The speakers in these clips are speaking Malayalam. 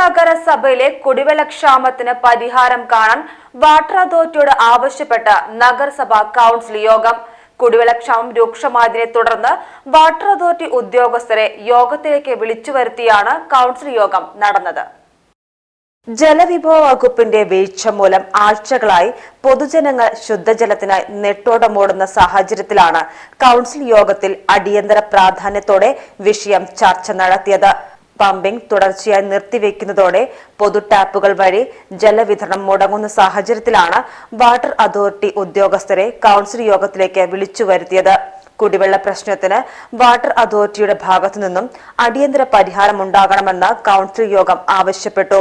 നഗരസഭയിലെ കുടിവെള്ളക്ഷാമത്തിന് പരിഹാരം കാണാൻ വാട്ടർ അതോറിറ്റിയോട് ആവശ്യപ്പെട്ട് നഗരസഭ കൗൺസിൽ യോഗം. കുടിവെള്ളക്ഷാമം രൂക്ഷമായതിനെ തുടർന്ന് വാട്ടർ അതോറിറ്റി ഉദ്യോഗസ്ഥരെ യോഗത്തിലേക്ക് വിളിച്ചു വരുത്തിയാണ് കൗൺസിൽ യോഗം നടന്നത്. ജലവിഭവ വകുപ്പിന്റെ വീഴ്ച മൂലം ആഴ്ചകളായി പൊതുജനങ്ങൾ ശുദ്ധജലത്തിനായി നെട്ടോടമോടുന്ന സാഹചര്യത്തിലാണ് കൗൺസിൽ യോഗത്തിൽ അടിയന്തര പ്രാധാന്യത്തോടെ വിഷയം ചർച്ച നടത്തിയത്. പമ്പിംഗ് തുടർച്ചയായി നിർത്തിവെക്കുന്നതോടെ പൊതു ടാപ്പുകൾ വഴി ജലവിതരണം മുടങ്ങുന്ന സാഹചര്യത്തിലാണ് വാട്ടർ അതോറിറ്റി ഉദ്യോഗസ്ഥരെ കൌൺസിൽ യോഗത്തിലേക്ക് വിളിച്ചു വരുത്തിയത്. കുടിവെള്ള പ്രശ്നത്തിന് വാട്ടർ അതോറിറ്റിയുടെ ഭാഗത്തു നിന്നും അടിയന്തര പരിഹാരമുണ്ടാകണമെന്ന് കൗൺസിൽ യോഗം ആവശ്യപ്പെട്ടു.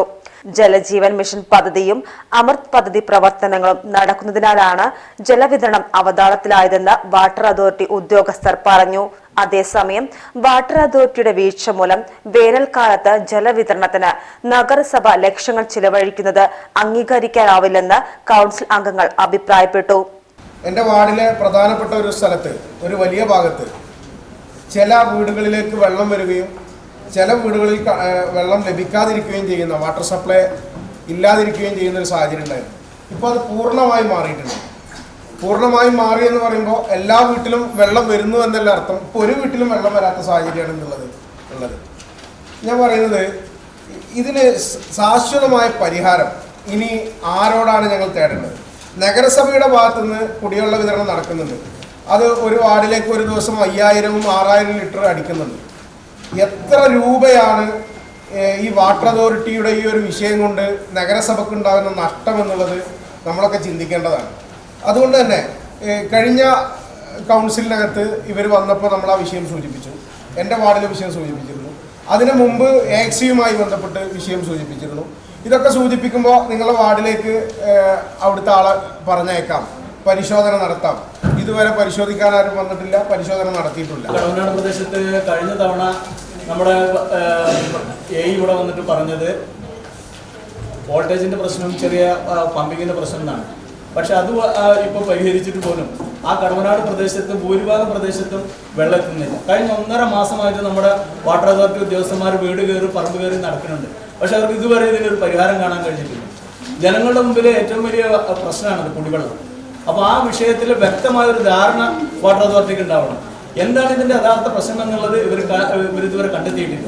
ജലജീവൻ മിഷൻ പദ്ധതിയും അമൃത് പദ്ധതി പ്രവർത്തനങ്ങളും നടക്കുന്നതിനാലാണ് ജലവിതരണം അവതാളത്തിലായതെന്ന് വാട്ടർ അതോറിറ്റി ഉദ്യോഗസ്ഥർ പറഞ്ഞു. അതേസമയം വാട്ടർ അതോറിറ്റിയുടെ വീഴ്ച മൂലം വേനൽക്കാലത്ത് ജലവിതരണത്തിന് നഗരസഭ ലക്ഷങ്ങൾ ചിലവഴിക്കുന്നത് അംഗീകരിക്കാനാവില്ലെന്ന് കൗൺസിൽ അംഗങ്ങൾ അഭിപ്രായപ്പെട്ടു. എന്റെ വാർഡിലെ പ്രധാനപ്പെട്ട ഒരു സ്ഥലത്ത് ഒരു വലിയ ഭാഗത്ത് ചില വീടുകളിലേക്ക് വെള്ളം വരികയും ചില വീടുകളിൽ വെള്ളം ലഭിക്കാതിരിക്കുകയും ചെയ്യുന്ന വാട്ടർ സപ്ലൈ ഇല്ലാതിരിക്കുകയും ചെയ്യുന്ന ഒരു സാഹചര്യം ഉണ്ടായിരുന്നു ഇപ്പോൾ അത് പൂർണമായും മാറിയിട്ടുണ്ട്. പൂർണമായും മാറി എന്ന് പറയുമ്പോൾ എല്ലാ വീട്ടിലും വെള്ളം വരുന്നു എന്നല്ല അർത്ഥം. ഇപ്പോൾ ഒരു വീട്ടിലും വെള്ളം വരാത്ത സാഹചര്യമാണ് എന്നുള്ളത് ഉള്ളത്. ഞാൻ പറയുന്നത് ഇതിന് ശാശ്വതമായ പരിഹാരം ഇനി ആരോടാണ് ഞങ്ങൾ തേടേണ്ടത്? നഗരസഭയുടെ ഭാഗത്തുനിന്ന് കുടിവെള്ള വിതരണം നടക്കുന്നുണ്ട്. അത് ഒരു വാർഡിലേക്ക് ഒരു ദിവസം അയ്യായിരവും ആറായിരം ലിറ്റർ അടിക്കുന്നുണ്ട്. എത്ര രൂപയാണ് ഈ വാട്ടർ അതോറിറ്റിയുടെ ഈ ഒരു വിഷയം കൊണ്ട് നഗരസഭയ്ക്ക് ഉണ്ടാകുന്ന നഷ്ടം എന്നുള്ളത് നമ്മളൊക്കെ ചിന്തിക്കേണ്ടതാണ്. അതുകൊണ്ട് തന്നെ കഴിഞ്ഞ കൗൺസിലിനകത്ത് ഇവർ വന്നപ്പോൾ നമ്മൾ ആ വിഷയം സൂചിപ്പിച്ചു. എന്റെ വാർഡിലെ വിഷയം സൂചിപ്പിച്ചിരുന്നു. അതിനു മുമ്പ് എക്സിയുമായി ബന്ധപ്പെട്ട് വിഷയം സൂചിപ്പിച്ചിരുന്നു. ഇതൊക്കെ സൂചിപ്പിക്കുമ്പോൾ നിങ്ങളുടെ വാർഡിലേക്ക് അവിടുത്തെ ആളെ പറഞ്ഞേക്കാം. പരിശോധന നടത്താം. ഇതുവരെ പരിശോധിക്കാൻ ആരും വന്നിട്ടില്ല പരിശോധന നടത്തിയിട്ടില്ല. കടവനാട് പ്രദേശത്ത് കഴിഞ്ഞ തവണ നമ്മുടെ എ ഇവിടെ വന്നിട്ട് പറഞ്ഞത് വോൾട്ടേജിന്റെ പ്രശ്നം ചെറിയ പമ്പിങ്ങിന്റെ പ്രശ്നം എന്നാണ്. പക്ഷെ അത് ഇപ്പോൾ പരിഹരിച്ചിട്ട് പോലും ആ കടവനാട് പ്രദേശത്ത് ഭൂരിഭാഗം പ്രദേശത്തും വെള്ളം എത്തുന്നില്ല കഴിഞ്ഞ ഒന്നര മാസമായിട്ട് നമ്മുടെ വാട്ടർ അതോറിറ്റി ഉദ്യോഗസ്ഥന്മാർ വീട് കയറി പറമ്പ് കയറി നടക്കുന്നുണ്ട്. പക്ഷെ അവർക്ക് ഇതുവരെ ഇതിനൊരു പരിഹാരം കാണാൻ കഴിഞ്ഞിട്ടില്ല. ജനങ്ങളുടെ മുമ്പിലെ ഏറ്റവും വലിയ പ്രശ്നമാണത് കുടിവെള്ളം. അപ്പോൾ ആ വിഷയത്തിൽ വ്യക്തമായ ഒരു ധാരണ വാട്ടർ അതോറിറ്റിക്ക് ഉണ്ടാവണം. എന്താണ് ഇതിന്റെ യഥാർത്ഥ പ്രശ്നം എന്നുള്ളത് ഇവർ ഇവർ ഇതുവരെ കണ്ടെത്തിയിട്ടില്ല.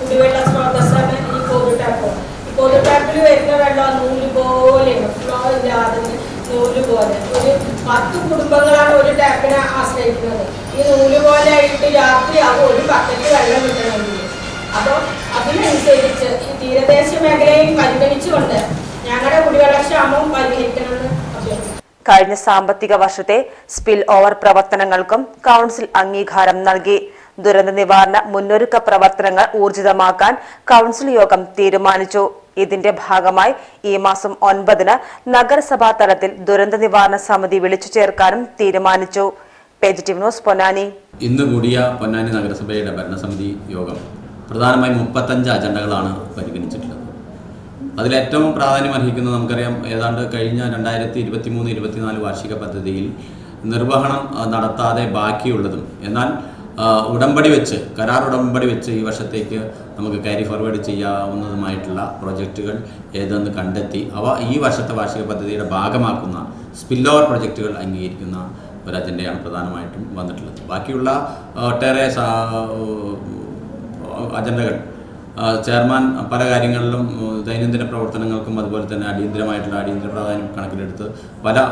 കുടിവെള്ള സ്രോതസ്സാണ് ഈ പൊതു ടാപ്പ്. ഈ പൊതു ടാപ്പിൽ വെള്ളം നൂൽ പോലെയാണ് ഫ്ലോ ഇല്ലാതെ നൂൽ പോലെ. ഒരു പത്ത് കുടുംബങ്ങളാണ് ഒരു ടാപ്പിനെ ആശ്രയിക്കുന്നത്. ഈ നൂൽ പോലെ ആയിട്ട് രാത്രിയാകും ഒരു ബക്കറ്റ് വെള്ളം കിട്ടണമെങ്കിൽ. അപ്പോൾ അതിനനുസരിച്ച് ഈ തീരദേശ മേഖലയും പരിഗണിച്ചുകൊണ്ട് ഞങ്ങളുടെ കുടിവെള്ളക്ഷാമവും അഭ്യർത്ഥിക്കുന്നു കഴിഞ്ഞ സാമ്പത്തിക വർഷത്തെ സ്പിൽ ഓവർ പ്രവർത്തനങ്ങൾക്കും കൌൺസിൽ അംഗീകാരം നൽകി. ദുരന്ത നിവാരണ മുന്നൊരുക്ക പ്രവർത്തനങ്ങൾ ഊർജിതമാക്കാൻ കൌൺസിൽ യോഗം തീരുമാനിച്ചു. ഇതിന്റെ ഭാഗമായി ഈ മാസം ഒൻപതിന് നഗരസഭാ തലത്തിൽ ദുരന്ത നിവാരണ സമിതി വിളിച്ചു ചേർക്കാനും തീരുമാനിച്ചു. ന്യൂസ് പൊന്നാനി. ഇന്ന് കൂടിയ പൊന്നാനി നഗരസഭയുടെ ഭരണസമിതി യോഗം പ്രധാനമായും മുപ്പത്തഞ്ച് അജണ്ടകളാണ് പരിഗണിച്ചിട്ടുള്ളത്. അതിലേറ്റവും പ്രാധാന്യം അർഹിക്കുന്നത് നമുക്കറിയാം ഏതാണ്ട് കഴിഞ്ഞ രണ്ടായിരത്തി ഇരുപത്തി മൂന്ന് ഇരുപത്തിനാല് വാർഷിക പദ്ധതിയിൽ നിർവഹണം നടത്താതെ ബാക്കിയുള്ളതും. എന്നാൽ ഉടമ്പടി വെച്ച് കരാർ ഉടമ്പടി വെച്ച് ഈ വർഷത്തേക്ക് നമുക്ക് ക്യാരി ഫോർവേഡ് ചെയ്യാവുന്നതുമായിട്ടുള്ള പ്രൊജക്റ്റുകൾ ഏതെന്ന് കണ്ടെത്തി അവ ഈ വർഷത്തെ വാർഷിക പദ്ധതിയുടെ ഭാഗമാക്കുന്ന സ്പിൽ ഓവർ പ്രൊജക്റ്റുകൾ അംഗീകരിക്കുന്ന ഒരു അജണ്ടയാണ് പ്രധാനമായിട്ടും വന്നിട്ടുള്ളത്. ബാക്കിയുള്ള ഒട്ടേറെ അജണ്ടകൾ ചെയർമാൻ പല കാര്യങ്ങളിലും ദൈനംദിന പ്രവർത്തനങ്ങൾക്കും അതുപോലെ തന്നെ അടിയന്തരമായിട്ടുള്ള അടിയന്തര പ്രാധാന്യം കണക്കിലെടുത്ത് പല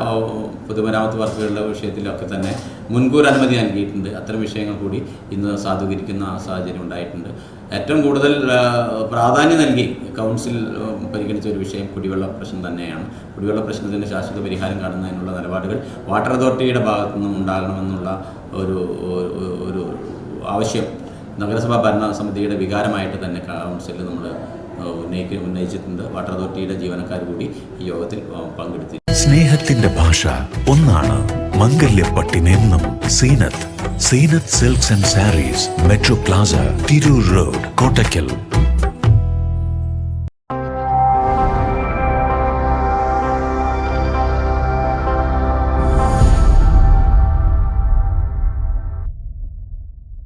പൊതുമരാമത്ത് വർക്കുകളുടെ വിഷയത്തിലൊക്കെ തന്നെ മുൻകൂർ അനുമതി നൽകിയിട്ടുണ്ട്. അത്തരം വിഷയങ്ങൾ കൂടി ഇന്ന് സാധൂകരിക്കുന്ന സാഹചര്യം ഉണ്ടായിട്ടുണ്ട്. ഏറ്റവും കൂടുതൽ പ്രാധാന്യം നൽകി കൗൺസിൽ പരിഗണിച്ച ഒരു വിഷയം കുടിവെള്ള പ്രശ്നം തന്നെയാണ്. കുടിവെള്ള പ്രശ്നത്തിന് ശാശ്വത പരിഹാരം കാണുന്നതിനുള്ള നിലപാടുകൾ വാട്ടർ അതോറിറ്റിയുടെ ഭാഗത്തു നിന്നും ഉണ്ടാകണമെന്നുള്ള ഒരു- ഒരു ആവശ്യം നഗരസഭാ ഭരണ സമിതിയുടെ വികാരമായിട്ട് തന്നെ കൗൺസിൽ നമ്മൾ ഉന്നയിക്ക ഉന്നയിച്ചിട്ടുണ്ട്. വാട്ടർ അതോറിറ്റിയുടെ ജീവനക്കാർ കൂടി ഈ യോഗത്തിൽ പങ്കെടുത്തി. സ്നേഹത്തിന്റെ ഭാഷ ഒന്നാണ് മംഗല്യപ്പട്ടിനെന്നും Seenath. Seenath silks and sarees metro plaza Tirur road Kottakkal.